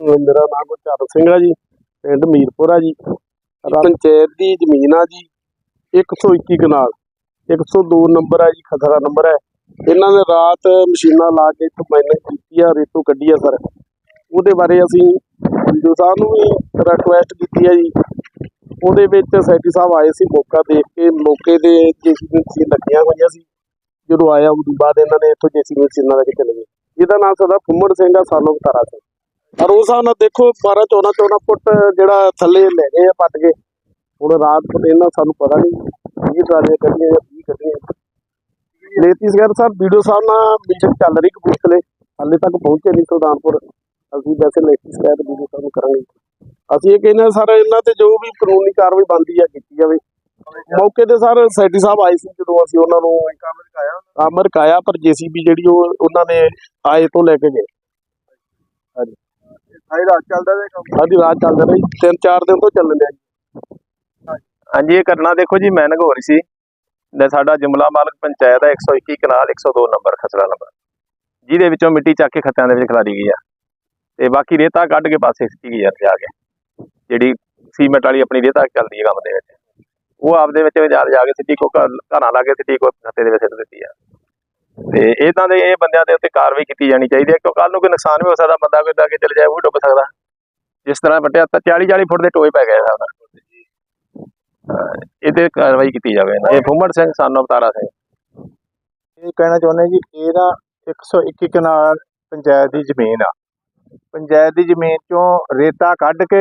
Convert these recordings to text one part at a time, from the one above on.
ਮੇਰਾ ਨਾਮ ਗੁਰਚਰਨ ਸਿੰਘ ਆ ਜੀ ਪਿੰਡ ਮੀਰਪੁਰ ਆ ਜੀ। ਪੰਚਾਇਤ ਦੀ ਜ਼ਮੀਨ ਆ ਜੀ। 121 ਕਨਾਲ 102 ਨੰਬਰ ਆ ਜੀ ਖਸਰਾ ਨੰਬਰ ਹੈ। ਇਹਨਾਂ ਨੇ ਰਾਤ ਮਸ਼ੀਨਾਂ ਲਾ ਕੇ ਇੱਥੋਂ ਮਾਈਨਿੰਗ ਕੀਤੀ ਆ ਰੇਤੋਂ ਕੱਢੀ ਆ ਸਰ। ਉਹਦੇ ਬਾਰੇ ਅਸੀਂ ਵੀਡੀਓ ਸਾਹਿਬ ਨੂੰ ਵੀ ਰਿਕੁਐਸਟ ਕੀਤੀ ਆ ਜੀ। ਉਹਦੇ ਵਿੱਚ ਸੈਕਟਰੀ ਸਾਹਿਬ ਆਏ ਸੀ ਮੌਕਾ ਦੇਖ ਕੇ ਮੌਕੇ ਦੇ ਜੇਸੀਬੀ ਮਸ਼ੀਨ ਲੱਗੀਆਂ ਹੋਈਆਂ ਸੀ। ਜਦੋਂ ਆਇਆ ਉਦੋਂ ਬਾਅਦ ਇਹਨਾਂ ਨੇ ਇੱਥੋਂ ਜੇਸੀਬੀ ਮਸ਼ੀਨਾਂ ਲੈ ਕੇ ਚਲੇ ਗਏ। ਇਹਦਾ ਨਾਮ ਸਾਡਾ ਫੁੰਮੜ ਸਿੰਘ ਆ ਸਾਨੂੰ ਤਾਰਾ ਸਿੰਘ। ਪਰ ਉਸ ਹਿਸਾਬ ਨਾਲ ਦੇਖੋ 12 14 14 ਫੁੱਟ ਜਿਹੜਾ ਥੱਲੇ ਲੈ ਗਏ ਆ ਪੱਟ ਕੇ। ਹੁਣ ਰਾਤ ਇਹਨਾਂ ਸਾਨੂੰ ਪਤਾ ਨਹੀਂ ਕੀ ਟਰਾਲੀਆਂ ਕੱਢੀਆਂ ਜਾਂ ਕੀ ਕੱਢੀਆਂ। ਲੇਤੀ ਸਾਹਿਬ, ਵੀਡੀਓ ਸਾਹਿਬ ਨਾਲ ਮੀਟਿੰਗ ਚੱਲ ਰਹੀ ਕਪੂਰਥਲੇ। ਹਾਲੇ ਤੱਕ ਪਹੁੰਚੇ ਨਹੀਂ ਸੁਲਤਾਨਪੁਰ। ਅਸੀਂ ਵੈਸੇ ਲੇਤੀ ਵੀਡੀਓ ਸਾਹਿਬ ਨੂੰ ਕਰਾਂਗੇ। ਅਸੀਂ ਇਹ ਕਹਿੰਦੇ ਸਰ, ਇਹਨਾਂ ਤੇ ਜੋ ਵੀ ਕਾਨੂੰਨੀ ਕਾਰਵਾਈ ਬਣਦੀ ਆ, ਕੀਤੀ ਜਾਵੇ। ਮੌਕੇ ਤੇ ਸਰ, ਸੈਟੀ ਸਾਹਿਬ ਆਏ ਸੀ ਜਦੋਂ ਅਸੀਂ ਉਹਨਾਂ ਨੂੰ ਕੰਮ ਰਕਾਇਆ ਕੰਮ ਰਕਾਇਆ ਪਰ ਜੀਸੀਬੀ ਜਿਹੜੀ ਉਹ ਉਹਨਾਂ ਨੇ ਆਏ ਤੋਂ ਲੈ ਕੇ ਗਏ। ਸਾਰੀ ਰਾਤ ਚੱਲਦਾ ਰਿਹਾ ਕੰਮ? ਸਾਡੀ ਰਾਤ ਚੱਲ ਰਹੀ ਤਿੰਨ ਚਾਰ ਦਿਨ ਤੋਂ ਚੱਲਣ ਡਿਆ ਜੀ। ਹਾਂਜੀ ਇਹ ਘਟਨਾ ਦੇਖੋ ਜੀ ਮੈਨਗ ਹੋ ਰਹੀ ਸੀ। ਤੇ ਸਾਡਾ ਜੁਮਲਾ ਮਾਲਕ ਪੰਚਾਇਤ ਹੈ 121 ਕਨਾਲ 102 ਨੰਬਰ ਖਸਰਾ ਨੰਬਰ। ਜਿਹਦੇ ਵਿੱਚੋਂ ਮਿੱਟੀ ਚੱਕ ਕੇ ਖੱਤਿਆਂ ਦੇ ਵਿੱਚ ਖਿਲਾਰੀ ਗਈ ਆ। ਤੇ ਬਾਕੀ ਰੇਤਾ ਕੱਢ ਕੇ ਪਾਸੇ ਸਿੱਟੀ ਗਈ ਆ ਜਾ ਕੇ। ਜਿਹੜੀ ਸੀਮੈਂਟ ਵਾਲੀ ਆਪਣੀ ਰੇਤਾ ਚੱਲਦੀ ਹੈ ਕੰਮ ਦੇ ਵਿੱਚ। ਉਹ ਆਪਦੇ ਵਿੱਚ ਜਾ ਜਾ ਕੇ ਸਿੱਟੀ ਕੋ ਘਰ- ਘਰਾਂ ਲਾ ਕੇ ਸਿੱਟੀ ਕੋ ਖੱਤੇ ਦੇ ਵਿੱਚ ਸਿੱਟ ਦਿੱਤੀ ਆ। ਤੇ ਇਦਾਂ ਦੇ ਇਹ ਬੰਦਿਆਂ ਦੇ ਉੱਤੇ ਕਾਰਵਾਈ ਕੀਤੀ ਜਾਣੀ ਚਾਹੀਦੀ ਹੈ ਕਿਉਂਕਿ ਕੱਲ ਨੂੰ ਕੋਈ ਨੁਕਸਾਨ ਵੀ ਹੋ ਸਕਦਾ, ਬੰਦਾ ਕੋਈ ਅੱਗੇ ਚਲੇ ਜਾਏ, ਉਹ ਵੀ ਡੁੱਬ ਸਕਦਾ। ਜਿਸ ਤਰ੍ਹਾਂ ਵੱਟਿਆ ਤਾਂ 40 40 ਫੁੱਟ ਦੇ ਟੋਏ ਪੈ ਗਏ ਸਾਡਾ ਇਹਦੇ ਕਾਰਵਾਈ ਕੀਤੀ ਜਾਵੇ। ਇਹ ਫੁੰਮੜ ਸਿੰਘ ਸਾਨੂੰ ਅਵਤਾਰਾ ਸਿੰਘ। ਇਹ ਕਹਿਣਾ ਚਾਹੁੰਦੇ ਜੀ, ਇਹ ਨਾ 121 ਕਨਾਲ ਪੰਚਾਇਤ ਦੀ ਜ਼ਮੀਨ ਆ। ਪੰਚਾਇਤ ਦੀ ਜ਼ਮੀਨ ਚੋਂ ਰੇਤਾ ਕੱਢ ਕੇ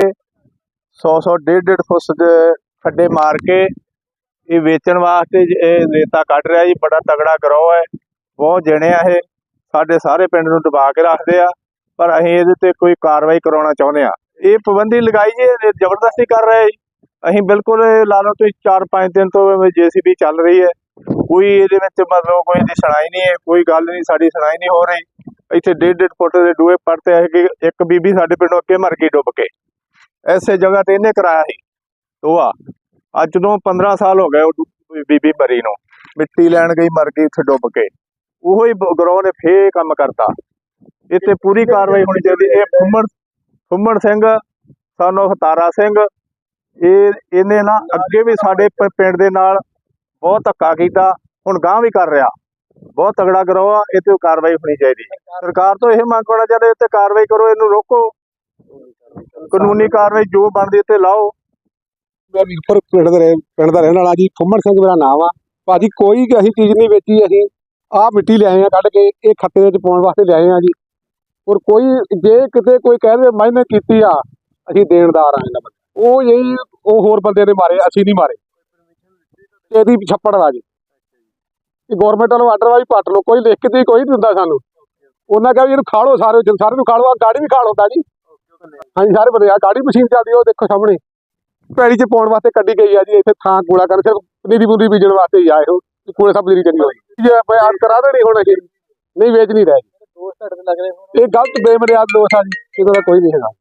100 100 150 ਫੁੱਟ ਦੇ ਖੱਡੇ ਮਾਰ ਕੇ ਇਹ ਵੇਚਣ ਵਾਸਤੇ ਇਹ ਰੇਤਾ ਕੱਢ ਰਿਹਾ ਜੀ, ਬੜਾ ਤਗੜਾ ਗਰੋਹ ਹੈ। ਬਹੁਤ ਜਣੇ ਆ ਇਹ। ਸਾਡੇ ਸਾਰੇ ਪਿੰਡ ਨੂੰ ਦਬਾ ਕੇ ਰੱਖਦੇ ਆ, ਪਰ ਅਸੀਂ ਇਹਦੇ ਤੇ ਕੋਈ ਕਾਰਵਾਈ ਕਰਾਉਣਾ ਚਾਹੁੰਦੇ ਆ। ਇਹ ਪਾਬੰਦੀ ਲਗਾਈ ਜੀ ਜ਼ਬਰਦਸਤੀ ਕਰ ਰਹੇ ਜੀ। ਅਸੀਂ ਬਿਲਕੁਲ ਲਾ ਲਓ ਤੁਸੀਂ 4-5 ਦਿਨ ਤੋਂ ਜੀਸੀਬੀ ਚੱਲ ਰਹੀ ਹੈ। ਕੋਈ ਇਹਦੇ ਵਿੱਚ ਮਤਲਬ ਕੋਈ ਦੀ ਸੁਣਾਈ ਨਹੀਂ ਹੈ, ਕੋਈ ਗੱਲ ਨਹੀਂ, ਸਾਡੀ ਸੁਣਾਈ ਨਹੀਂ ਹੋ ਰਹੀ। ਇੱਥੇ ਡੇਢ ਡੇਢ ਫੁੱਟ ਦੇ ਡੂਏ ਪੜਤੇ ਹੈ ਕਿ ਇੱਕ ਬੀਬੀ ਸਾਡੇ ਪਿੰਡੋਂ ਅੱਗੇ ਮਰ ਗਈ ਡੁੱਬ ਕੇ। ਐਸੇ ਜਗ੍ਹਾ ਤੇ ਇਹਨੇ ਕਰਾਇਆ ਸੀ। ਤੋਆ ਅੱਜ ਤੋਂ 15 ਸਾਲ ਹੋ ਗਏ ਉਹ ਬੀਬੀ ਮਰੀ ਨੂੰ। ਮਿੱਟੀ ਲੈਣ ਗਈ, ਮਰ ਗਈ, ਉੱਥੇ ਡੁੱਬ ਕੇ। ਉਹੋ ਹੀ ਗਰੋਹ ਨੇ ਫੇਰ ਕੰਮ ਕਰਤਾ। ਇੱਥੇ ਪੂਰੀ ਕਾਰਵਾਈ ਹੋਣੀ ਚਾਹੀਦੀ ਇਹ ਫੁੰਮਣ ਫੁੰਮਣ ਸਿੰਘ ਸਾਨੂੰ ਹਤਾਰਾ ਸਿੰਘ ਇਹ ਇਹਨੇ ਨਾ ਅੱਗੇ ਵੀ ਸਾਡੇ ਪਿੰਡ ਦੇ ਨਾਲ ਬਹੁਤ ਧੱਕਾ ਕੀਤਾ ਹੁਣ ਗਾਂ ਵੀ ਕਰ ਰਿਹਾ। ਬਹੁਤ ਤਗੜਾ ਗਰੋਹ ਆ ਇਹ ਤੇ ਕਾਰਵਾਈ ਹੋਣੀ ਚਾਹੀਦੀ ਸਰਕਾਰ ਤੋਂ ਇਹ ਮੰਗ ਕਰਨਾ ਚਾਹੁੰਦੇ ਇੱਥੇ ਕਾਰਵਾਈ ਕਰੋ ਇਹਨੂੰ ਰੋਕੋ। ਕਾਨੂੰਨੀ ਕਾਰਵਾਈ ਜੋ ਬਣਦੀ ਤੇ ਲਾਓ। ਮੈਂ ਵੀਰਪੁਰ ਪਿੰਡ ਦਾ ਰਹਿ- ਪਿੰਡ ਦਾ ਰਹਿਣ ਵਾਲਾ ਜੀ ਫੁੰਮਣ ਸਿੰਘ ਮੇਰਾ ਨਾਮ ਆ। ਭਾਜੀ ਕੋਈ ਅਸੀਂ ਚੀਜ਼ ਨਹੀਂ ਵੇਚੀ ਅਸੀਂ ਆਹ ਮਿੱਟੀ ਲਿਆਏ ਆ ਕੱਢ ਕੇ, ਇਹ ਖੱਤੇ ਦੇ ਵਿੱਚ ਪਾਉਣ ਵਾਸਤੇ ਲਿਆਏ ਆ ਜੀ। ਔਰ ਕੋਈ, ਜੇ ਕਿਤੇ ਕੋਈ ਕਹਿ ਦੇ ਮੈਨੇ ਕੀਤੀ ਆ, ਅਸੀਂ ਦੇਣਦਾਰ ਆ ਇਹਨਾਂ ਬੰਦੇ ਉਹ ਇਹ, ਉਹ ਹੋਰ ਬੰਦੇ ਨੇ ਮਾਰੇ, ਅਸੀਂ ਨਹੀਂ ਮਾਰੇ। ਇਹਦੀ ਛੱਪੜ ਦਾ ਜੀ। ਇਹ ਗਵਰਨਮੈਂਟ ਵੱਲੋਂ ਆਰਡਰ ਵਾ ਵੀ ਪੱਟ ਲਓ, ਕੋਈ ਲਿਖ ਕੇ ਦੇ ਕੋਈ ਨਹੀਂ ਦਿੰਦਾ ਸਾਨੂੰ। ਉਹਨਾਂ ਕਿਹਾ ਵੀ ਇਹਨੂੰ ਖਾ ਲੋ ਸਾਰੇ ਜਨ, ਸਾਰੇ ਨੂੰ ਖਾ ਲਓ ਆਹ ਗਾੜੀ ਵੀ ਖਾ ਲਓਦਾ ਜੀ। ਹਾਂਜੀ, ਸਾਰੇ ਬੰਦੇ ਆ ਗਾੜੀ ਮਸ਼ੀਨ ਚੱਲਦੀ ਉਹ ਦੇਖੋ ਸਾਹਮਣੇ। ਪੈੜੀ 'ਚ ਪਾਉਣ ਵਾਸਤੇ ਕੱਢੀ ਗਈ ਆ ਜੀ, ਇੱਥੇ ਥਾਂ ਗੋਲਾ ਕਰਨ, ਸਿਰਫ ਪਨੀਰੀ ਪੂਰੀ ਬੀਜਣ ਵਾਸਤੇ ਹੀ ਆਏ ਹੋ ਕੂੜੇ ਸਭ ਪਨੀਰੀ ਚੰਗੀ ਹੋਈ। ਜੇ ਬਿਆਨ ਕਰਾ ਦੇਣੀ ਹੁਣ ਅਸੀਂ ਨਹੀਂ ਵੇਚ ਨਹੀਂ ਰਹੇ। ਦੋਸਤ ਤੁਹਾਡੇ ਲੱਗ ਰਹੇ ਇਹ ਗਲਤ ਬੇਮਰਿਆਦ ਲੋਕ ਆ ਜੀ ਇਹਦਾ ਕੋਈ ਨਹੀਂ ਹੈਗਾ।